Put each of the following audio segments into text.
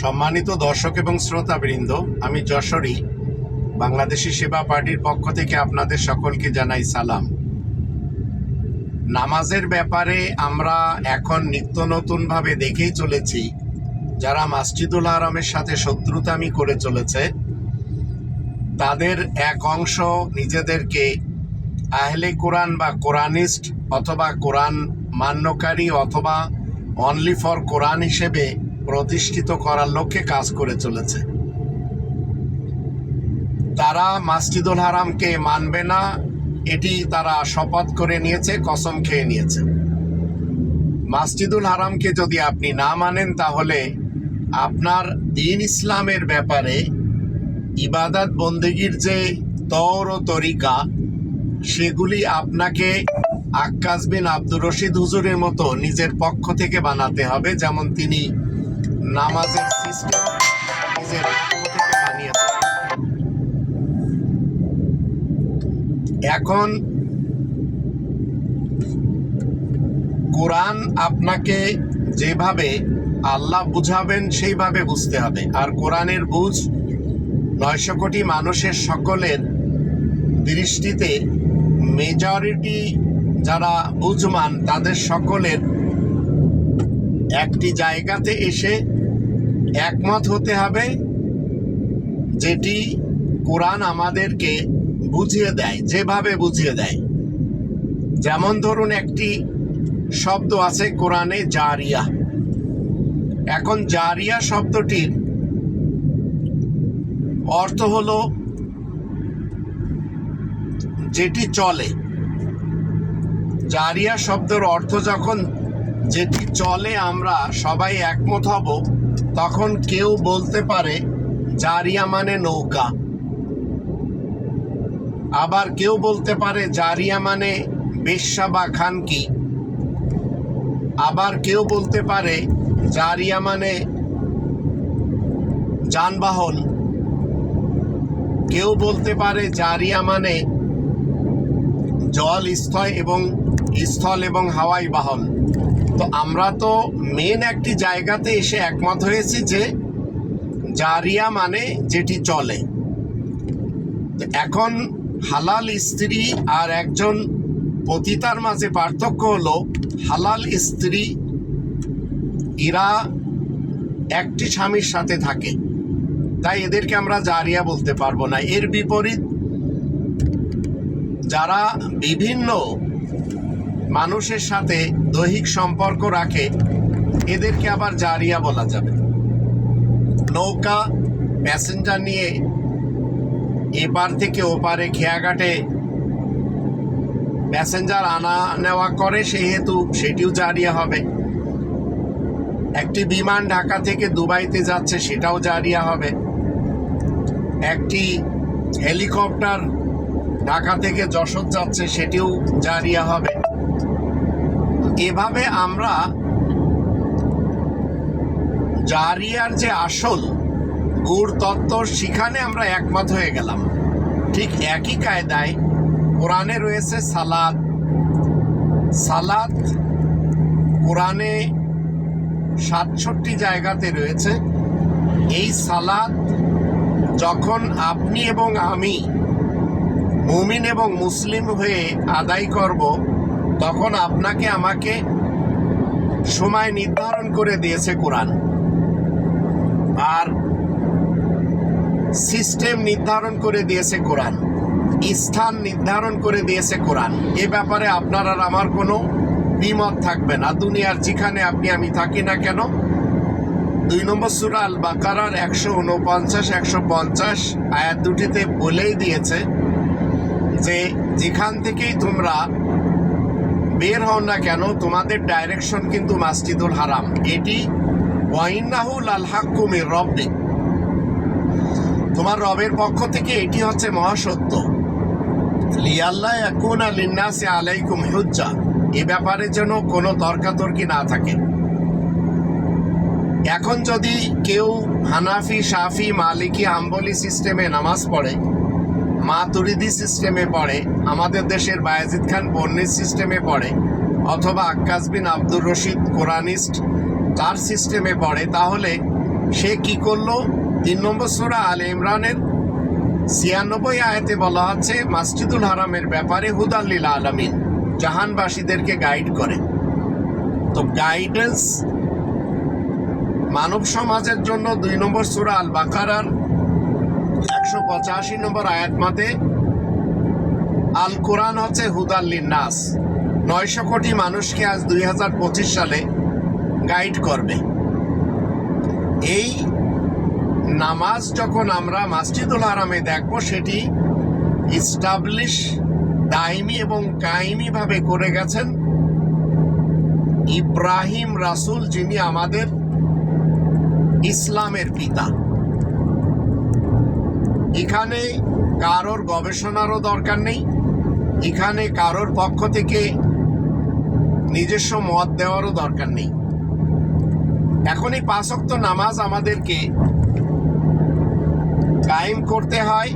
সম্মানিত দর্শক এবং শ্রোতাবৃন্দ, আমি যশোরী, বাংলাদেশি সেবা পার্টির পক্ষ থেকে আপনাদের সকলকে জানাই সালাম। নামাজের ব্যাপারে আমরা এখন নিত্য নতুনভাবে দেখেই চলেছি, যারা মাসজিদুল আরামের সাথে শত্রুতামি করে চলেছে, তাদের এক অংশ নিজেদেরকে আহলে কোরআন বা কোরআনিস্ট অথবা কোরআন মান্যকারী অথবা অনলি ফর কোরআন হিসেবে প্রতিষ্ঠিত করার লক্ষ্যে কাজ করে চলেছে। তারা মাসজিদুল হারামকে মানবে না, এটি তারা শপথ করে নিয়েছে, কসম খেয়ে নিয়েছে। মাসজিদুল হারামকে যদি আপনি না মানেন, তাহলে আপনার দিন ইসলামের ব্যাপারে ইবাদত বন্দেগীর যে তর ও তরিকা, সেগুলি আপনাকে আক্কাস বিন আব্দুর রশিদ হুজুরের মতো নিজের পক্ষ থেকে বানাতে হবে, যেমন তিনি নামাজের সিস্টেম নিজের থেকে এখন কোরআন আপনাকে যেভাবে আল্লাহ বুঝাবেন, সেইভাবে বুঝতে হবে। আর কোরআনের বুঝ নয়শো কোটি মানুষের সকলের দৃষ্টিতে মেজরিটি যারা বুঝমান, তাদের সকলের একটি জায়গাতে এসে একমত হতে হবে যেটি কোরআন আমাদেরকে বুঝিয়ে দেয়, যেভাবে বুঝিয়ে দেয়। যেমন ধরুন একটি শব্দ আছে কোরআনে জারিয়া। এখন জারিয়া শব্দটির অর্থ হলো যেটি চলে। জারিয়া শব্দের অর্থ যখন যেটি চলে, আমরা সবাই একমত হব তখন কেউ বলতে পারে, জারিয়া মানে নৌকা। আবার কেউ বলতে পারে, জারিয়া মানে বেশ্যা বা খানকি। আবার কেউ বলতে পারে, জারিয়া মানে যানবাহন। কেউ বলতে পারে, জারিয়া মানে জল, স্থল এবং স্থল এবং হাওয়াই বাহন। তো আমরা তো মেন একটি জায়গাতে এসে একমত হয়েছি যে জারিয়া মানে যেটি চলে। তো এখন হালাল স্ত্রী আর একজন পতিতার মাঝে পার্থক্য হলো, হালাল স্ত্রী এরা একটি স্বামীর সাথে থাকে। তাই এদেরকে আমরা জারিয়া বলতে পারব না। এর বিপরীত যারা বিভিন্ন মানুষের সাথে দৈহিক সম্পর্ক রাখে, এদেরকে আবার জারিয়া বলা যাবে। নৌকা, প্যাসেঞ্জার নিয়ে এপার থেকে ওপারে খেয়াঘাটে প্যাসেঞ্জার আনা নেওয়া করে, সেহেতু সেটিও জারিয়া হবে। একটি বিমান ঢাকা থেকে দুবাইতে যাচ্ছে, সেটাও জারিয়া হবে। একটি হেলিকপ্টার ঢাকা থেকে যশোর যাচ্ছে, সেটিও জারিয়া হবে। এভাবে আমরা জারিয়ার যে আসল গুড় তত্ত্ব, সেখানে আমরা একমত হয়ে গেলাম। ঠিক একই কায়দায় কোরআনে রয়েছে সালাদ সালাদ কোরআনে সাতষট্টি জায়গাতে রয়েছে। এই সালাদ যখন আপনি এবং আমি মুমিন এবং মুসলিম হয়ে আদায় করব তখন আপনাকে আমাকে সময় নির্ধারণ করে দিয়েছে কোরআন। আর সিস্টেম নির্ধারণ করে দিয়েছে কোরআন। স্থান নির্ধারণ করে দিয়েছে কোরআন। এ ব্যাপারে আপনার আর আমার কোনো দ্বিমত থাকবে না। দুনিয়ার যেখানে আপনি আমি থাকি না কেন, দুই নম্বর সুরা আল বাকারার একশো উনপঞ্চাশ একশো পঞ্চাশ আয়াত দুটিতে বলেই দিয়েছে যে, যেখান থেকেই তোমরা বের হও না কেন, তোমাদের ডাইরেকশন কিন্তু মাসজিদুল হারাম। এটি ওয়াইনাহুল আল হাক্কুমির রব্বিক তোমার রবের পক্ষ থেকে এটি হচ্ছে মহাসত্য। লিয়াল্লাহ ইয়াকুনা লিন্নাসি আলাইকুম হুজ্জা। এ ব্যাপারে যেন কোনো তর্কাতর্কি না থাকে। এখন যদি কেউ হানাফি সাফি মালিকি আম্বলি সিস্টেমে নামাজ পড়ে মাতুরিদি সিস্টেমে পড়ে, আমাদের দেশের বায়াজিদ খান বন্নির সিস্টেমে পড়ে, অথবা আক্কাস বিন আব্দুর রশিদ কোরআনিস্ট, তার সিস্টেমে পড়ে। তাহলে সে কি করল? তিন নম্বর সোরা আল ইমরানের ছিয়ানব্বই আয়াতে বলা হচ্ছে, মাসজিদুল হারামের ব্যাপারে হুদাল্লিল আলামিন, জাহানবাসীদেরকে গাইড করে। তো গাইডেন্স মানব সমাজের জন্য দুই নম্বর সুরা আল বাকারার একশো পঁচাশি নম্বর আয়াত মতে আল কোরআন হচ্ছে হুদাল্লিন নাস নয়শো কোটি মানুষকে আজ দুই হাজার পঁচিশ সালে গাইড করবে। এই নামাজ যখন আমরা মাসজিদুল হারামে দেখব, সেটি ইস্টাবলিশ দাইমি এবং কায়েমি ভাবে করে গেছেন ইব্রাহিম রাসুল যিনি আমাদের ইসলামের পিতা। এখানে কারোর গবেষণারও দরকার নেই। এখানে কারোর পক্ষ থেকে নিজস্ব মত দেওয়ারও দরকার নেই। এখন এই পাঁচক্ত নামাজ আমাদেরকে কায়েম করতে হয়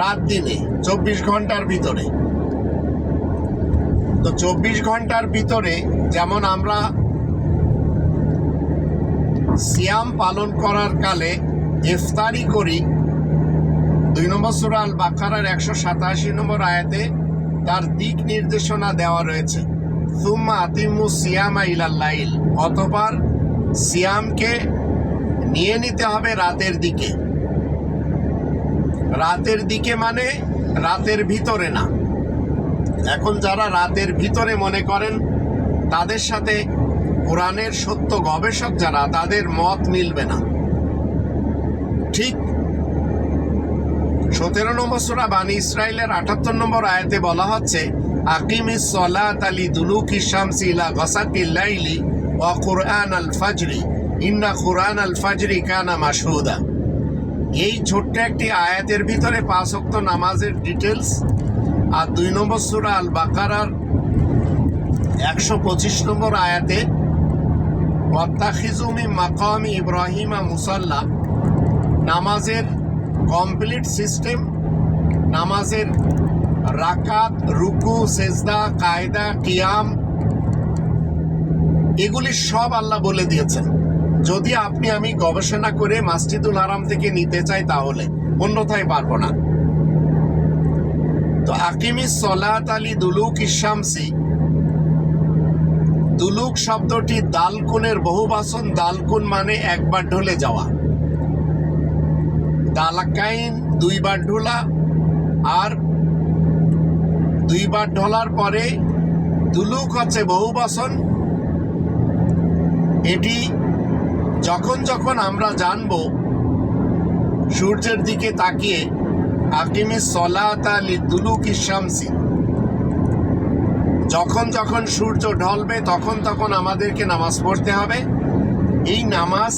রাত দিনে, চব্বিশ ঘণ্টার ভিতরে। তো চব্বিশ ঘণ্টার ভিতরে যেমন আমরা সিয়াম পালন করার কালে ইফতারি করি, দুই নম্বর সুরাল বাকারার একশো সাতাশি নম্বর আয়াতে তার দিক নির্দেশনা দেওয়া রয়েছে। সুম্মা আতিমু সিয়ামা ইলাল্লাইল অতপর সিয়ামকে নিয়ে নিতে হবে রাতের দিকে। রাতের দিকে মানে রাতের ভিতরে না। এখন যারা রাতের ভিতরে মনে করেন, তাদের সাথে কোরআনের সত্য গবেষক যারা, তাদের মত মিলবে না। ঠিক। সতেরো নম্বর সুরা বানী ইসরায়েলের আটাত্তর নম্বর আয়াতে বলা হচ্ছে, আকিমিস সলাত আলী দুলুক ইসামসি ইলা গসাকিল লাইলি ওয়া কুরআন আল ফাজরি, ইন্না কুরআন আল ফাজরি কানা মাশহুদা। এই ছোট্ট একটি আয়াতের ভিতরে পাঁচ ওয়াক্ত নামাজের ডিটেলস আর দুই নম্বর সুরা আল বাকারার একশো পঁচিশ নম্বর আয়াতে ওয়াত্তাখিজুমি মাকামি ইব্রাহিমা মুসাল্লা নামাজের কমপ্লিট সিস্টেম নামাজের রাকাত, রুকু, সেজদা, কায়দা, কিয়াম, এগুলি সব আল্লাহ বলে দিয়েছেন। যদি আপনি আমি গবেষণা করে মাসজিদুল হারাম থেকে নিতে চাই তাহলে, অন্যথায় পারব না। তো আকিমি সলাত আলী দুলুক ইসামসি দুলুক শব্দটি দালকুনের বহুবাসন দালকুন মানে একবার ঢলে যাওয়া। দালাকাইন দুইবার ঢোলা আর দুইবার ঢোলার পরে দুলুক হচ্ছে বহুবাসন এটি যখন যখন আমরা জানব, সূর্যের দিকে তাকিয়ে আকিমি সলাত আলী দুলুক ইসামসি যখন যখন সূর্য ঢলবে, তখন তখন আমাদেরকে নামাজ পড়তে হবে। এই নামাজ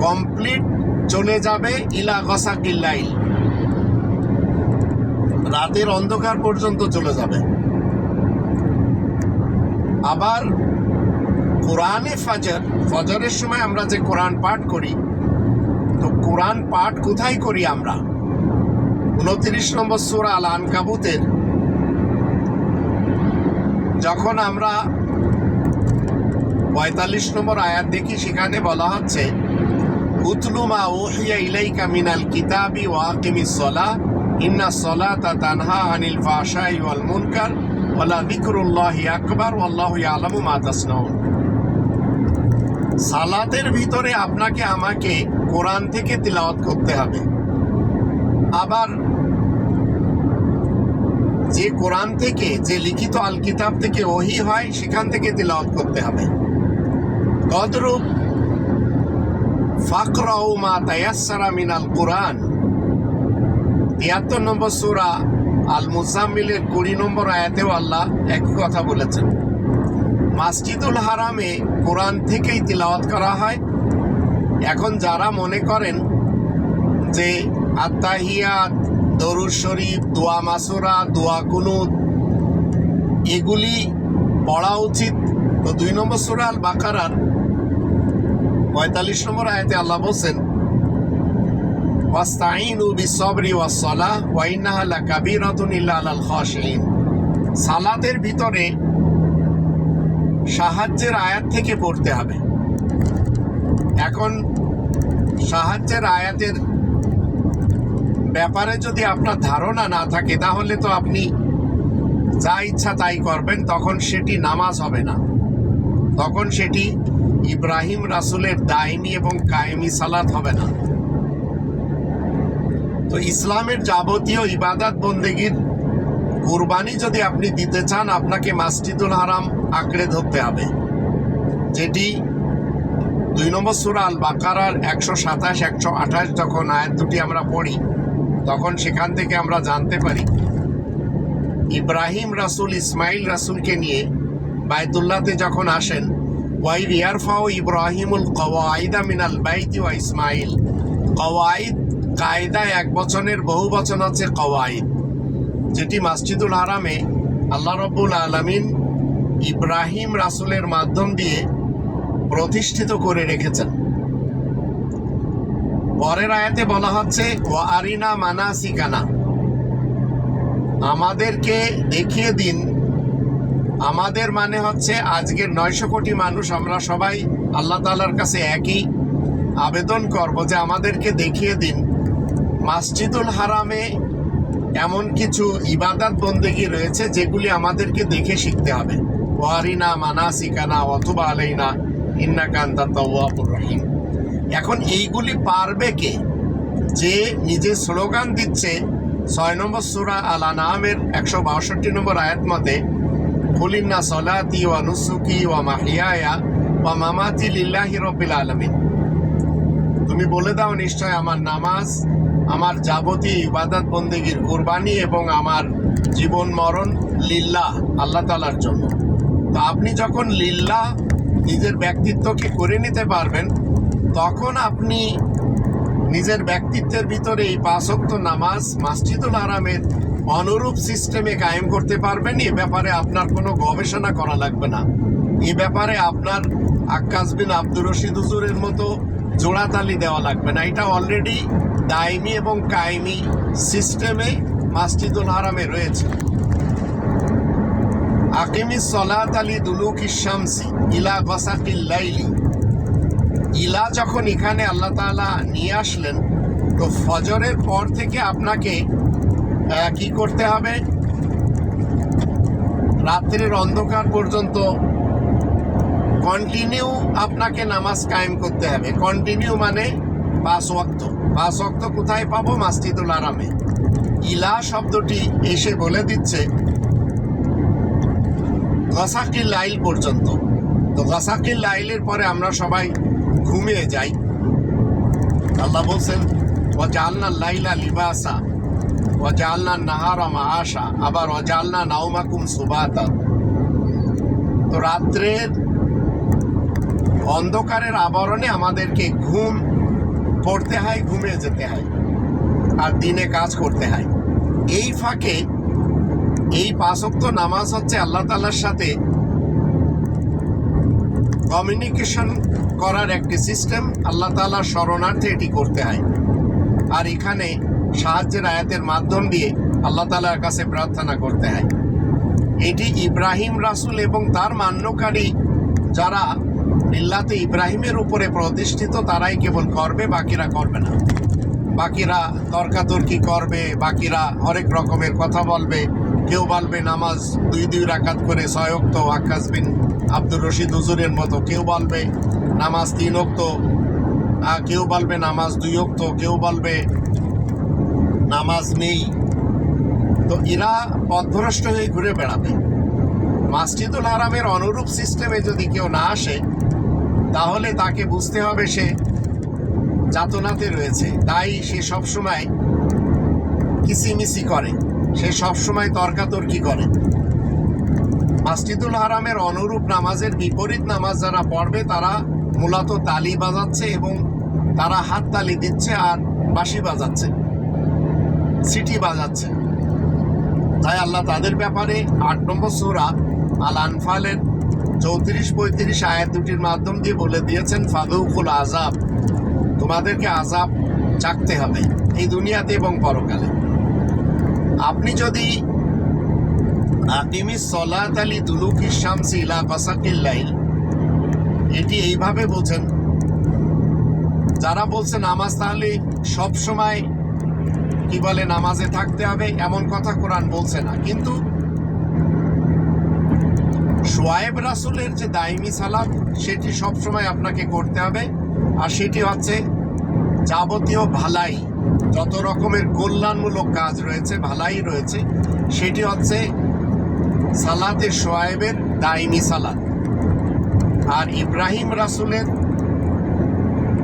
কমপ্লিট চলে যাবে ইলা গসা কিল্লাইল রাতের অন্ধকার পর্যন্ত চলে যাবে। আবার কোরআনে ফাজর, ফজরের সময় আমরা যে কোরআন পাঠ করি, তো কোরআন পাঠ কোথায় করি আমরা? উনত্রিশ নম্বর সুরা আল আনকাবুতের যখন আমরা পঁয়তাল্লিশ নম্বর আয়াত দেখি, সেখানে বলা হচ্ছে উতলু মা উহিয়া ইলাইকা মিনাল কিতাবি ওয়া আকিমিস সলা। ইন্না সলাতা তানহা আনিল ফাহশাই ওয়াল মুনকার ওয়ালা যিকরুল্লাহি আকবার, ওয়াল্লাহু ইয়ালামু মা তাসনাউন। সালাতের ভিতরে আপনাকে আমাকে কোরআন থেকে তিলাওয়াত করতে হবে। আবার যে কোরআন থেকে, যে লিখিত আল কিতাব থেকে ওহি হয়, সেখান থেকে তিলাওয়াত করতে হবে। তদ্রূপ ফাকরাউ মা তায়াসসারা মিনাল কোরআন তিয়াত্তর নম্বর সুরা আল মুজাম্মিলের কুড়ি নম্বর আয়াতেও আল্লাহ একই কথা বলেছেন। মাসজিদুল হারামে কোরআন থেকেই তিলাওয়াত করা হয়। এখন যারা মনে করেন যে আত্মাহিয়াত দরুদ শরীফ, দোয়া মাসুরা, দোয়া কুনুদ এগুলি পড়া উচিত, তো দুই নম্বর সুরা আল বাকারার পঁয়তাল্লিশ নম্বর আয়াতে আল্লাহ বলছেন ওয়াস্তাইনু বিসবরি ওয়াসসালাহ ওয়া ইন্নাহা লাকাবীরাতুন ইল্লা আলাল খাশিঈন। সালাতের ভিতরে সাহায্যের আয়াত থেকে পড়তে হবে। এখন সাহায্যের আয়াতের ব্যাপারে যদি আপনার ধারণা না থাকে, তাহলে তো আপনি যা ইচ্ছা তাই করবেন, তখন সেটি নামাজ হবে না। তখন সেটি ইব্রাহিম রাসুলের দায়মি এবং কায়েমি সালাত হবে না। তো ইসলামের যাবতীয় ইবাদাত বন্দেগীর কুরবানি যদি আপনি দিতে চান, আপনাকে মাসজিদুল হারাম আঁকড়ে ধরতে হবে। যেটি দুই নম্বর সুরা আল বাকারার একশো সাতাশ, একশো আঠাশ যখন আয়াত দুটি আমরা পড়ি, তখন সেখান থেকে আমরা জানতে পারি, ইব্রাহিম রাসুল, ইসমাইল রাসুলকে নিয়ে বায়তুল্লাতে যখন আসেন ওয়াই রিয়ারফাও ইব্রাহিমুল কওয়াইদা মিনাল বাইতি ওয়া ইসমাইল কওয়াইদ কায়দা এক বচনের বহু বচন আছে কওয়াইদ যেটি মসজিদুল হারামে আল্লাহ রব্বুল আলমিন ইব্রাহিম রাসুলের মাধ্যম দিয়ে প্রতিষ্ঠিত করে রেখেছেন। পরের আয়াতে বলা হচ্ছে ও আরিনা মানাসিকানা। আমাদেরকে দেখিয়ে দিন আমাদের মানে হচ্ছে আজকের নয়শো কোটি মানুষ, আমরা সবাই আল্লাহ তালার কাছে একই আবেদন করব যে আমাদেরকে দেখিয়ে দিন। মাসজিদুল হারামে এমন কিছু ইবাদত বন্দেগী রয়েছে যেগুলি আমাদেরকে দেখে শিখতে হবে। ওয়ারিনা মানাসিকানা অথবা আলাইনা ইন্না কান্তা তওয়াবুর রহিম। এখন এইগুলি পারবে কে? যে নিজে স্লোগান দিচ্ছে। ছয় নম্বর সুরা আলা নামের একশো বাষট্টি নম্বর আয়াত মতে কুলিন্না সলাতি ওয়া নুসুকি ওয়া মাহিয়ায়া ওয়া মামাতি লিল্লাহি রব্বিল আলামিন তুমি বলে দাও নিশ্চয় আমার নামাজ, আমার যাবতীয় ইবাদত বন্দেগীর কোরবানি এবং আমার জীবন মরণ লিল্লাহ, আল্লাহ তালার জন্য। তো আপনি যখন লিল্লাহ নিজের ব্যক্তিত্বকে করে নিতে পারবেন, তখন আপনি নিজের ব্যক্তিত্বের ভিতরে এই পাঁচক্ত নামাজ, মাসজিদুল আরামের অনুরূপ সিস্টেমে কায়েম করতে পারবেন, এ ব্যাপারে আপনার কোনো গবেষণা করা লাগবে না। এ ব্যাপারে আপনার আক্কাস বিন আব্দুর রশিদ হুজুরের মতো জোড়াতালি দেওয়া লাগবে না। এটা অলরেডি দায়মি এবং কায়েমি সিস্টেমে মাসজিদুল হারামে রয়েছে। আকিমি সলাত আলী দুলুক ইসামসি ইলা গসাকিল লাইলি। ইলা যখন এখানে আল্লাহ তাআলা নিয়ে আসলেন, তো ফজরের পর থেকে আপনাকে কি করতে হবে? রাত্রির অন্ধকার পর্যন্ত কন্টিনিউ আপনাকে নামাজ কায়েম করতে হবে। কন্টিনিউ মানে পাঁচ ওয়াক্ত। পাঁচ ওয়াক্ত কোথায় পাবো? মাসজিদুল আরামে। ইলা শব্দটি এসে বলে দিচ্ছে গসাকিল লাইল পর্যন্ত। তো গসাকিল লাইলের পরে আমরা সবাই ঘুমিয়ে যাই। আল্লাহ বলছেন ওয়াজালনা লাইলা লিবাসা। ওয়াজালনা নাহারা মাআশা আবার ওয়াজালনা নাওমাকুম সুবাতা তো রাত্রের অন্ধকারের আবরণে আমাদেরকে ঘুম পড়তে হয়, ঘুমিয়ে যেতে হয় আর দিনে কাজ করতে হয়। এই ফাঁকে এই পাঁচক্ত নামাজ হচ্ছে আল্লাহ তালার সাথে কমিউনিকেশন করার একটি সিস্টেম আল্লাহ তালার শরণার্থে এটি করতে হয়। আর এখানে সাহায্যের আয়াতের মাধ্যম দিয়ে আল্লাহ তালার কাছে প্রার্থনা করতে হয়। এটি ইব্রাহিম রাসুল এবং তার মান্যকারী যারা মিল্লাতে ইব্রাহিমের উপরে প্রতিষ্ঠিত, তারাই কেবল করবে, বাকিরা করবে না। বাকিরা তর্কাতর্কি করবে, বাকিরা হরেক রকমের কথা বলবে। কেউ বলবে নামাজ দুই দুই রাকাত করে ছয়ক্ত আকাশ বিন আব্দুর রশিদ হুজুরের মতো কেউ বলবে নামাজ তিন অক্ত কেউ বলবে নামাজ দুই অক্ত কেউ বলবে নামাজ নেই। তো এরা পথভ্রষ্ট হয়ে ঘুরে বেড়াবে। মাসজিদুল হারামের অনুরূপ সিস্টেমে যদি কেউ না আসে, তাহলে তাকে বুঝতে হবে সে যাতনাতে রয়েছে। তাই সে সবসময় কিসিমিসি করে। সে সবসময় তর্কাতর্কি করে। মাসজিদুল হারামের অনুরূপ নামাজের বিপরীত নামাজ যারা পড়বে, তারা মূলত তালি বাজাচ্ছে এবং তারা হাত তালি দিচ্ছে আর বাঁশি বাজাচ্ছে। সিটি বাজাচ্ছে। তাই আল্লাহ তাদের ব্যাপারে আট নম্বর সুরা আল আনফালের চৌত্রিশ পঁয়ত্রিশ আয়াত দুটির মাধ্যম দিয়ে বলে দিয়েছেন ফাদুকুল আজাব তোমাদেরকে আজাব চাকতে হবে এই দুনিয়াতে এবং পরকালে। আপনি যদি আকিমি সলাত আলী দুলুকি শামসি ইলা কসাকিল লাইল, এটি এইভাবে বোঝেন, যারা বলছে নামাজ তাহলে সব সময় কি বলে নামাজে থাকতে হবে এমন কথা কোরআন বলছে না। কিন্তু সোয়েব রাসুলের যে দাইমি সালাত, সেটি সবসময় আপনাকে করতে হবে। আর সেটি হচ্ছে যাবতীয় ভালাই, যত রকমের কল্যাণমূলক কাজ রয়েছে, ভালাই রয়েছে, সেটি হচ্ছে সালাতে সোয়েবের দাইমি সালাত। আর ইব্রাহিম রাসুলের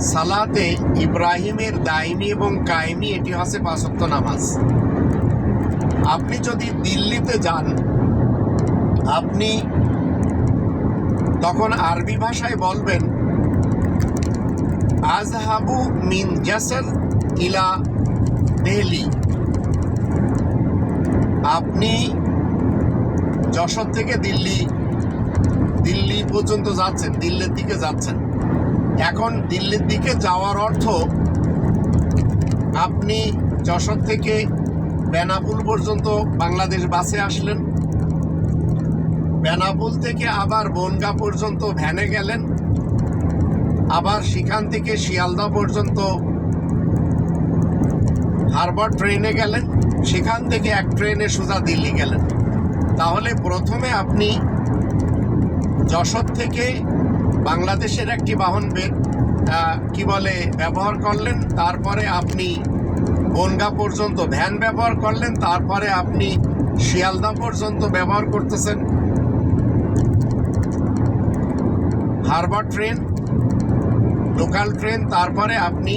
সালাতে ইব্রাহিমের দাইমি এবং কায়েমি এটি হচ্ছে পাঁচক্ত নামাজ। আপনি যদি দিল্লিতে যান, আপনি তখন আরবি ভাষায় বলবেন, আজহাবু মিন জাসর ইলা দেহলি। আপনি যশোর থেকে দিল্লি দিল্লি পর্যন্ত যাচ্ছেন, দিল্লির দিকে যাচ্ছেন। এখন দিল্লির দিকে যাওয়ার অর্থ আপনি যশোর থেকে বেনাপুল পর্যন্ত বাংলাদেশ বাসে আসলেন। বেনাপুল থেকে আবার বনগা পর্যন্ত ভ্যানে গেলেন। আবার সেখান থেকে শিয়ালদা পর্যন্ত হারবার ট্রেনে গেলেন। সেখান থেকে এক ট্রেনে সোজা দিল্লি গেলেন। তাহলে প্রথমে আপনি যশোর থেকে বাংলাদেশের একটি বাহন বের কি বলে, ব্যবহার করলেন, তারপরে আপনি বনগা পর্যন্ত ভ্যান ব্যবহার করলেন, তারপরে আপনি শিয়ালদা পর্যন্ত ব্যবহার করতেছেন। হারবার ট্রেন, লোকাল ট্রেন, তারপরে আপনি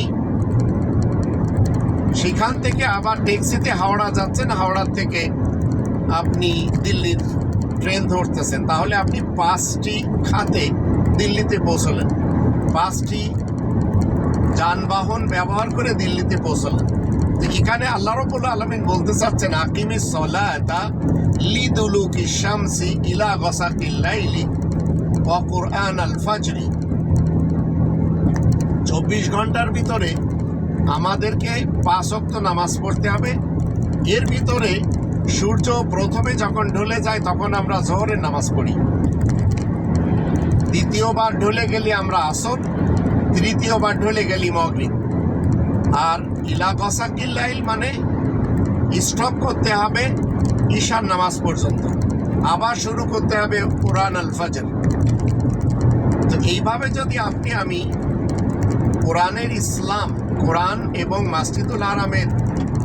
সেখান থেকে আবার ট্যাক্সিতে হাওড়া যাচ্ছেন, হাওড়ার থেকে আপনি দিল্লির ট্রেন ধরতেছেন। তাহলে আপনি পাঁচটি খাতে দিল্লিতে পৌঁছলেন। পাঁচটি যানবাহন ব্যবহার করে দিল্লিতে পৌঁছলেন। তো এখানে আল্লাহ রবুল আলমিন বলতে চাচ্ছেন, আকিমি সলাতা লিদুলুকি শামসি ইলা গসাকিল লাইলি ওয়া কুরআন আল ফাজরি। চব্বিশ ঘণ্টার ভিতরে আমাদেরকে পাঁচ অক্ত নামাজ পড়তে হবে। এর ভিতরে সূর্য প্রথমে যখন ঢলে যায়, তখন আমরা জোহরের নামাজ পড়ি। দ্বিতীয়বার ঢলে গেলে আমরা আসর, তৃতীয়বার ঢলে গেলি মগরিব। আর ইলা গসাকিল্লাইল মানে স্টপ করতে হবে ঈশার নামাজ পর্যন্ত। আবার শুরু করতে হবে কোরআন আল ফজর। তো এইভাবে যদি আপনি, আমি কোরআনের ইসলাম, কোরআন এবং মাসজিদুল আরামের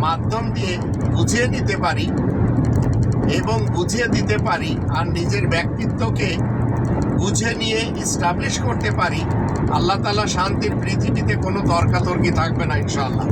মাধ্যম দিয়ে বুঝিয়ে নিতে পারি এবং বুঝিয়ে দিতে পারি আর নিজের ব্যক্তিত্বকে বুঝে নিয়ে এস্টাবলিশ করতে পারি আল্লাহ তালা শান্তির পৃথিবীতে কোনো তর্কাতর্কি থাকবে না ইনশাআল্লাহ।